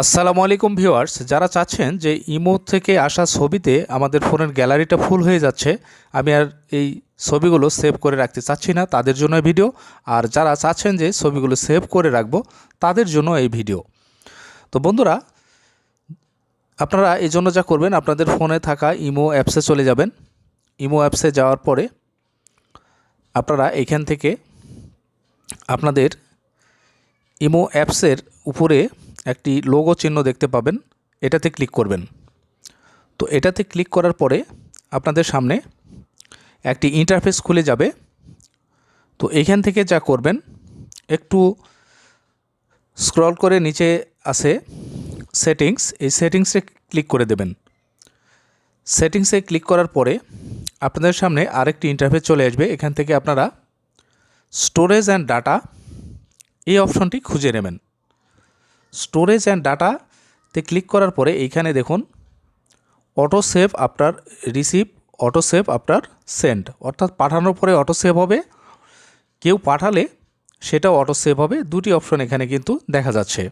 আসসালামু আলাইকুম ভিউয়ার্স, যারা চাচ্ছেন যে ইমো থেকে আসা ছবিতে আমাদের ফোনের গ্যালারিটা ফুল হয়ে যাচ্ছে, আমি আর এই ছবিগুলো সেভ করে রাখতে চাচ্ছি না, তাদের জন্য ভিডিও। আর যারা চাচ্ছেন যে ছবিগুলো সেভ করে রাখব, তাদের জন্য এই ভিডিও। তো বন্ধুরা, আপনারা এই জন্য যা করবেন, আপনাদের ফোনে থাকা ইমো অ্যাপসে চলে যাবেন। ইমো অ্যাপসে যাওয়ার পরে আপনারা এখান থেকে আপনাদের ইমো অ্যাপসের উপরে একটি লোগো চিহ্ন দেখতে পাবেন, এটাতে ক্লিক করবেন। তো এটাতে ক্লিক করার পরে আপনাদের সামনে একটি ইন্টারফেস খুলে যাবে। তো এখান থেকে যা করবেন, একটু স্ক্রল করে নিচে আসে সেটিংস এই সেটিংসে ক্লিক করে দেবেন। সেটিংসে ক্লিক করার পরে আপনাদের সামনে আরেকটি ইন্টারফেস চলে আসবে, এখান থেকে আপনারা স্টোরেজ অ্যান্ড ডাটা এই অপশনটি খুঁজে নেবেন। স্টোরেজ অ্যান্ড ডাটাতে ক্লিক করার পরে এইখানে দেখুন auto save after receive auto save after send অর্থাৎ পাঠানোর পরে অটো সেভ হবে। কেউ পাঠালে সেটাও অটো সেভ হবে। দুটি অপশন এখানে কিন্তু দেখা যাচ্ছে।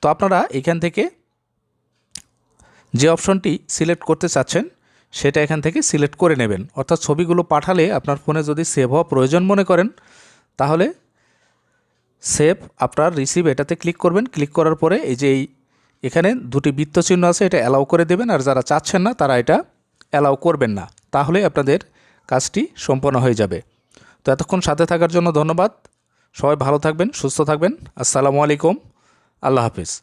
তো আপনারা এখান থেকে যে অপশনটি সিলেক্ট করতে চাচ্ছেন, সেটা এখান থেকে সিলেক্ট করে নেবেন। অর্থাৎ ছবিগুলো পাঠালে আপনার ফোনে যদি সেভ হওয়া প্রয়োজন মনে করেন, তাহলে সেভ আপনার রিসিভ এটাতে ক্লিক করবেন। ক্লিক করার পরে এই যে এখানে দুটি বৃত্ত চিহ্ন আছে, এটা অ্যালাউ করে দেবেন। আর যারা চাচ্ছেন না, তারা এটা অ্যালাউ করবেন না। তাহলে আপনাদের কাজটি সম্পন্ন হয়ে যাবে। তো এতক্ষণ সাথে থাকার জন্য ধন্যবাদ। সবাই ভালো থাকবেন, সুস্থ থাকবেন। আসসালামু আলাইকুম। আল্লাহ হাফিজ।